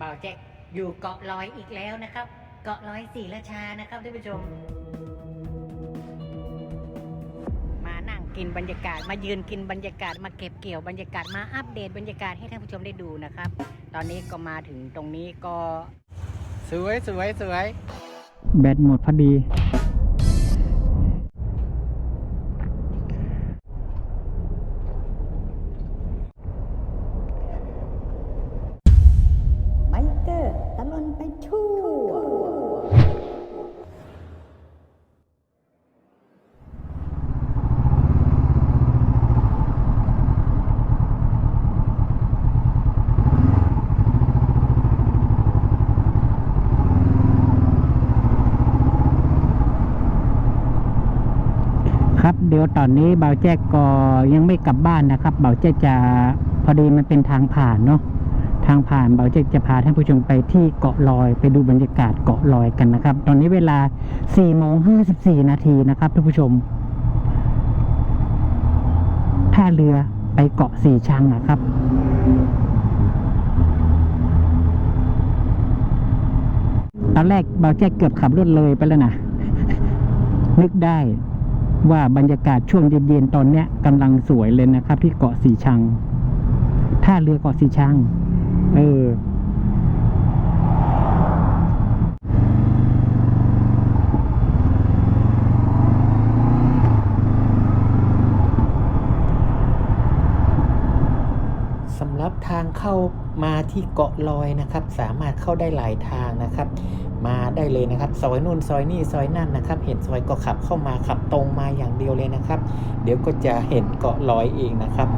บ่าวแจ็คอยู่เกาะลอยอีกแล้วนะครับ เกาะลอยศรีราชานะครับท่านผู้ชม มานั่งกินบรรยากาศ มายืนกินบรรยากาศมาเก็บเกี่ยวบรรยากาศมาอัปเดตบรรยากาศให้ท่านผู้ชมได้ดูนะครับ ตอนนี้ก็มาถึงตรงนี้ก็ สวยสวยสวยแบตหมดพอดี ดี๋ยวตอนนี้เบาแจ๊กก็ยังไม่กลับบ้านนะครับเบาแจ๊กจะพอดีมันเป็นทางผ่านเนาะทางผ่านเบาแจ๊กจะพาท่านผู้ชมไปที่เกาะลอยไปดูบรรยากาศเกาะลอยกันนะครับ ตอนนี้เวลา4โมง54นาทีนะครับท่านผู้ชมท่าเรือไปเกาะสีชังอะครับตอนแรกเบาแจ๊กเกือบขับรถเลยไปแล้วนะนึกได้ ว่าบรรยากาศช่วงเย็นๆตอนเนี้ยกำลังสวยเลยนะครับ ที่เกาะสีชังท่าเรือเกาะสีชัง เออสำหรับทางเข้ามาที่เกาะลอยนะครับ สามารถเข้าได้หลายทางนะครับ มาได้เลยนะครับ ซอยนู่นซอยนี่ซอยนั่นนะครับ เห็นซอยก็ขับเข้ามาขับตรงมาอย่างเดียวเลยนะครับ เดี๋ยวก็จะเห็นเกาะลอยเองนะครับ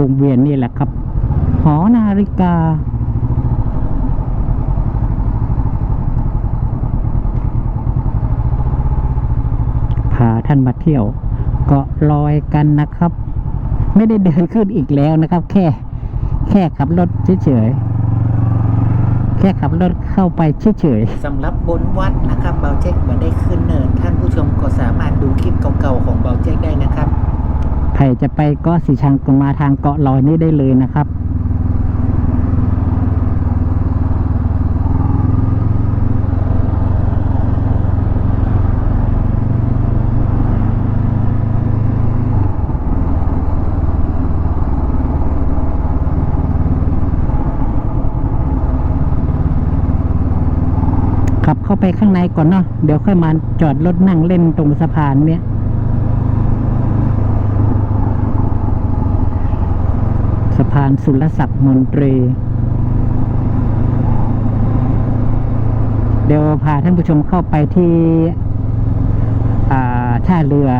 วงเวียนนี่แหละครับ หอนาฬิกา พาท่านมาเที่ยวเกาะลอยกันนะครับ ไม่ได้เดินขึ้นอีกแล้วนะครับ แค่ แค่ขับรถเฉยๆแค่ขับรถเข้าไปเฉยๆสำหรับบนวัดนะครับเบาเจ๊กมาได้ขึ้นเนินท่านผู้ชมก็สามารถดูคลิปเก่าๆของเบาเจ๊กได้นะครับใครจะไปเก็สีชังก็มาทางเกาะลอยนี้ได้เลยนะครับาไปข้างในก่อนเนาะเดี๋ยวค่อยมาจอดรถนั่งเล่นตรงสะพานเนี้ยสะพานสุรศักดิ์มนตรี เดี๋ยวพาท่านผู้ชมเข้าไปที่ท่าเรือ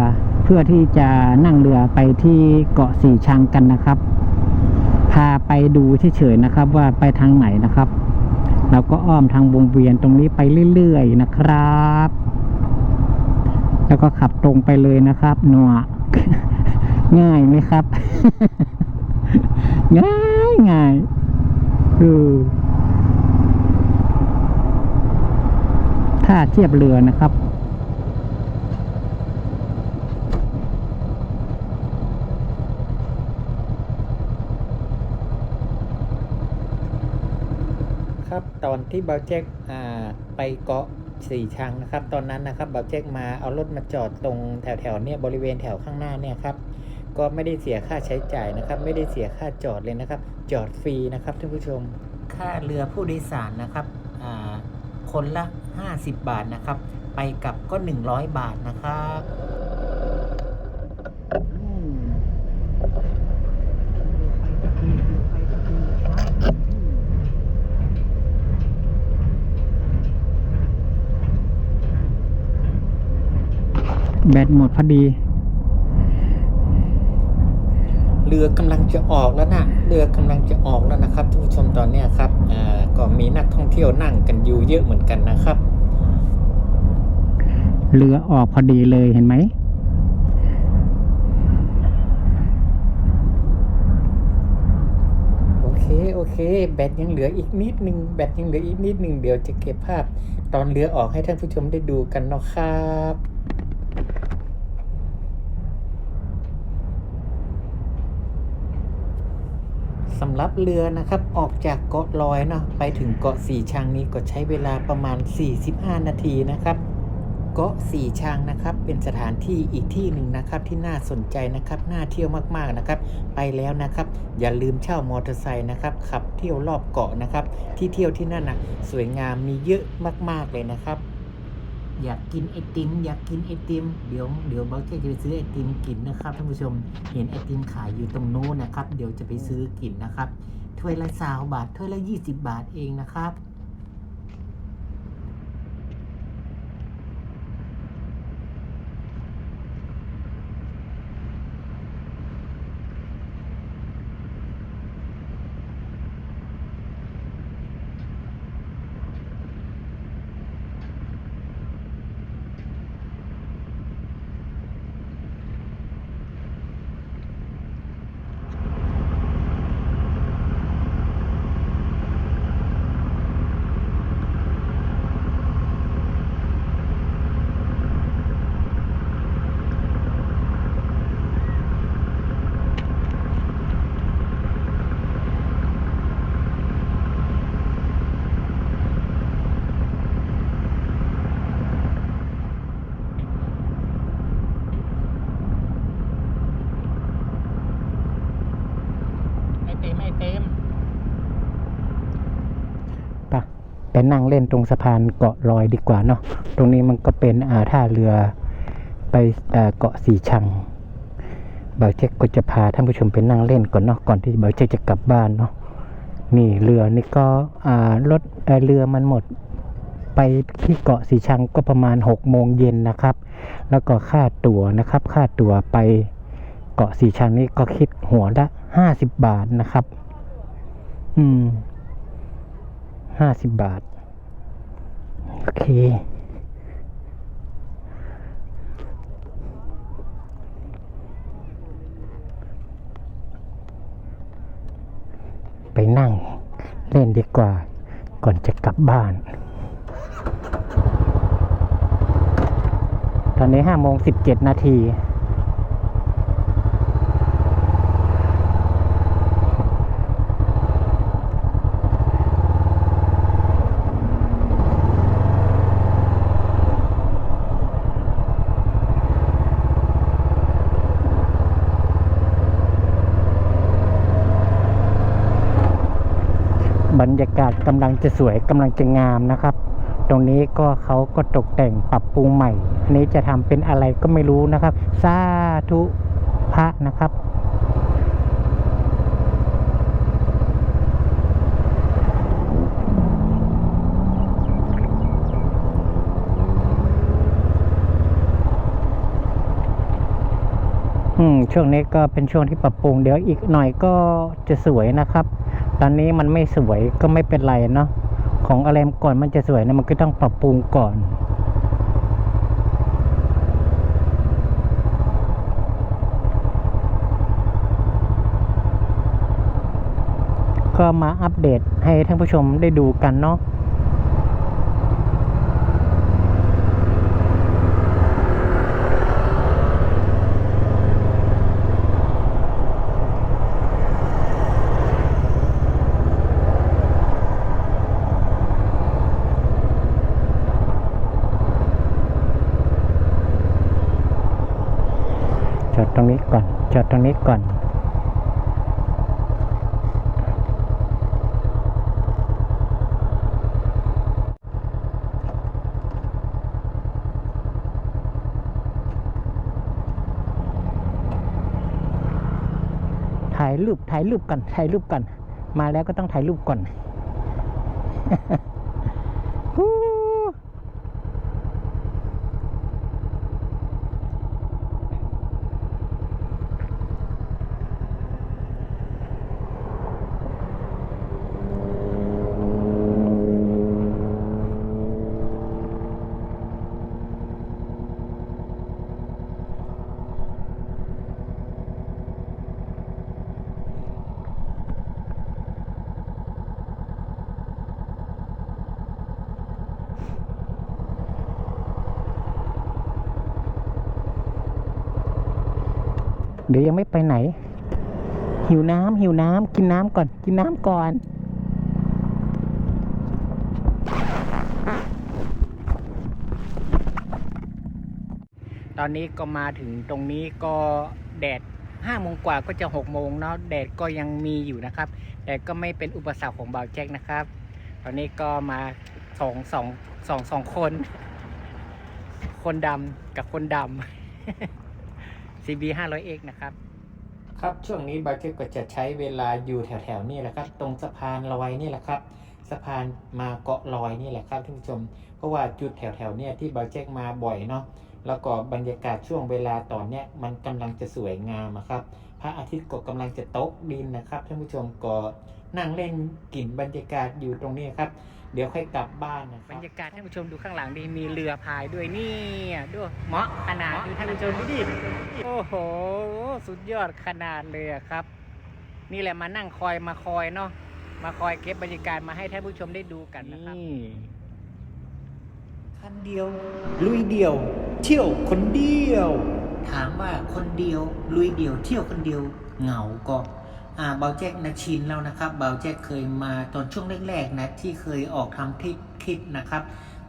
เพื่อที่จะนั่งเรือไปที่เกาะสี่ชังกันนะครับ พาไปดูเฉยๆนะครับว่าไปทางไหนนะครับ เราก็อ้อมทางวงเวียนตรงนี้ไปเรื่อยๆนะครับ แล้วก็ขับตรงไปเลยนะครับหนวง่ายไหมครับ ง่ายง่ายคือถ้าเทียบเรือนะครับ ครับ ตอนที่เบาเจ๊กไปเกาะสี่ชังนะครับ ตอนนั้นนะครับเบาเจ๊กมาเอารถมาจอดตรงแถวๆเนี่ยบริเวณแถวข้างหน้าเนี่ยครับก็ไม่ได้เสียค่าใช้จ่ายนะครับ ไม่ได้เสียค่าจอดเลยนะครับ จอดฟรีนะครับท่านผู้ชม ค่าเรือผู้โดยสารนะครับคนละ 50 บาทนะครับ ไปกลับก็ 100 บาทนะครับ บตหมดพอดี เรือกำลังจะออกแล้วนะเรือกำลังจะออกแล้วนะครับท่านผู้ชมตอนเนี้ยครับอ่าก็มีนักท่องเที่ยวนั่งกันอยู่เยอะเหมือนกันนะครับ เรือออกพอดีเลยเห็นไหมโอเคโอเค แบตยังเหลืออีกนิดหนึ่งแบตยังเหลืออีกนิดหนึ่งเดี๋ยวจะเก็บภาพ ตอนเรือออกให้ท่านผู้ชมได้ดูกันเนาะครับ สำหรับเรือนะครับออกจากเกาะลอยเนาะไปถึงเกาะสีชังนี้ก็ใช้เวลาประมาณ 45 นาทีนะครับเกาะสีชังนะครับ เป็นสถานที่อีกที่หนึ่งนะครับที่น่าสนใจนะครับน่าเที่ยวมากๆนะครับ ไปแล้วนะครับ อย่าลืมเช่ามอเตอร์ไซค์นะครับขับเที่ยวรอบเกาะนะครับ ที่เที่ยวที่นั่นนะสวยงามมีเยอะมากๆเลยนะครับ อยากกินไอติมอยากกินไอติมเดี๋ยวเดี๋ยวเบลเจจะไปซื้อไอติมกินนะครับท่านผู้ชมเห็นไอติมขายอยู่ตรงโน้นนะครับ เดี๋ยวจะไปซื้อกินนะครับถ้วยละสาวบาทถ้วยละ 20 บาทเองนะครับ ไอติมไอติม ปะ ไปนั่งเล่นตรงสะพานเกาะลอยดีกว่าเนาะตรงนี้มันก็เป็นอ่าท่าเรือไปอ่าเกาะสีชังเบาเช็คก็จะพาท่านผู้ชมไปนั่งเล่นก่อนเนาะก่อนที่เบาเช็คจะกลับบ้านเนาะนี่เรือนี่ก็อ่ารถเเรือมันหมดไปที่เกาะสีชังก็ประมาณหกโมงเย็นนะครับ แล้วก็ค่าตั๋วนะครับ ค่าตั๋วไปเกาะสีชังนี่ก็คิดหัวละห้าสิบบาทนะครับ อืม ห้าสิบบาท โอเค ไปนั่งเล่นดีกว่า ก่อนจะกลับบ้าน ตอนนี้ห้าโมงสิบเจ็ดนาที บรรยากาศกำลังจะสวยกำลังจะงามนะครับ ตรงนี้ก็เขาก็ตกแต่งปรับปรุงใหม่อันนี้จะทำเป็นอะไรก็ไม่รู้นะครับสาธุพระนะครับอืมช่วงนี้ก็เป็นช่วงที่ปรับปรุงเดี๋ยวอีกหน่อยก็จะสวยนะครับ ตอนนี้มันไม่สวยก็ไม่เป็นไรเนาะของอะไรก่อนมันจะสวยนะมันก็ต้องปรับปรุงก่อนก็มาอัปเดตให้ท่านผู้ชมได้ดูกันเนาะ จอดตรงนี้ก่อน จอดตรงนี้ก่อน ถ่ายรูป ถ่ายรูปก่อน ถ่ายรูปก่อน มาแล้วก็ต้องถ่ายรูปก่อน ดี๋ยวยังไม่ไปไหน หิวน้ำหิวน้ำกินน้ำก่อน กินน้ำก่อนตอนนี้ก็มาถึงตรงนี้ก็แดดห้าโมงกว่าก็จะหกโมงเนาะแดดก็ยังมีอยู่นะครับ แต่ก็ไม่เป็นอุปสรรคของบ่าวแจ็คนะครับ ตอนนี้ก็มาสองสองสองสองคน คนดำกับคนดำ CB 500X นะครับ ครับช่วงนี้บาร์เก็ตก็จะใช้เวลาอยู่แถวๆนี่แหละครับ ตรงสะพานลอยนี่แหละครับ สะพานมาเกาะลอยนี่แหละครับท่านผู้ชม เพราะว่าจุดแถวๆเนี่ยที่บาร์เจ็กมาบ่อยเนาะแล้วก็บรรยากาศช่วงเวลาตอนเนี้ยมันกำลังจะสวยงามครับพระอาทิตย์ก็กำลังจะตกดินนะครับท่านผู้ชมก็นั่งเล่นกลิ่นบรรยากาศอยู่ตรงนี้ครับ เดี๋ยวค่อยกลับบ้านนะคบรัรบรยากาศท่านผู้ชมดูข้างหลังดีมีเรือพายด้วยนี่ด้วยเหมาะขนาดดูท่านผู้ชมดูดิโอ้โห สุดยอดขนาดเลยอะครับ นี่แหละมานั่งคอยมาคอยเนาะมาคอยเก็บบรรยากาศมาให้ท่านผู้ชมได้ดูกันนะครับ คันเดียว ลุยเดียว เที่ยวคนเดียว ถามว่าคนเดียว ลุยเดียว เที่ยวคนเดียว เหงาก็อ่า เบาแจ็คนะชินแล้วนะครับเบาแจ็คเคยมาตอนช่วงแรกๆนะที่เคยออกทำคลิปคลิปนะครับ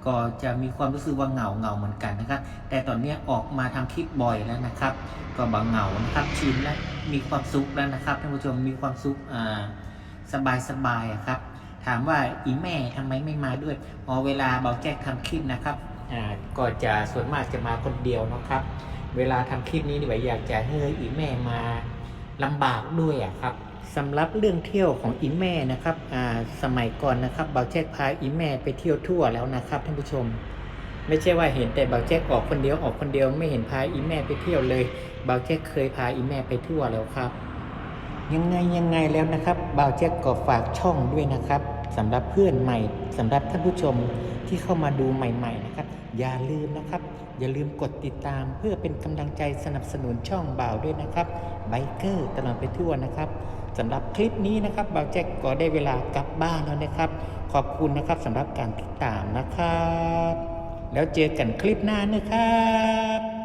ก็จะมีความรู้สึกว่าเหงาเหงาเหมือนกันนะครับ แต่ตอนนี้ออกมาทำคลิปบ่อยแล้วนะครับ ก็บางเหงานะครับชินและมีความสุขแล้วนะครับท่านผู้ชมมีความสุขอ่าสบายสบายๆครับถามว่าอีแม่ทำไมไม่มาด้วยพอเวลาเบาแจ็คทำคลิปนะครับอ่าก็จะส่วนมากจะมาคนเดียวนะครับ เวลาทำคลิปนี้นี่แบบอยากจะให้อีแม่มา ลำบากด้วยอะครับสำหรับเรื่องเที่ยวของอีแม่นะครับอ่าสมัยก่อนนะครับเบาแจ็คพาอีแม่ไปเที่ยวทั่วแล้วนะครับท่านผู้ชม ไม่ใช่ว่าเห็นแต่เบาแจ็คออกคนเดียวออกคนเดียวไม่เห็นพาอีแม่ไปเที่ยวเลยเบาแจ็คเคยพาอีแม่ไปทั่วแล้วครับ ยังไงยังไงแล้วนะครับบาวแจ็คก็ฝากช่องด้วยนะครับสำหรับเพื่อนใหม่สำหรับท่านผู้ชมที่เข้ามาดูใหม่ ๆ นะครับ อย่าลืมนะครับ อย่าลืมกดติดตามเพื่อเป็นกำลังใจสนับสนุนช่องบ่าวด้วยนะครับไบเกอร์ตลอดไปทั่วนะครับสำหรับคลิปนี้นะครับบ่าวแจ็คก็ได้เวลากลับบ้านแล้วนะครับ ขอบคุณนะครับสำหรับการติดตามนะครับ แล้วเจอกันคลิปหน้านะครับ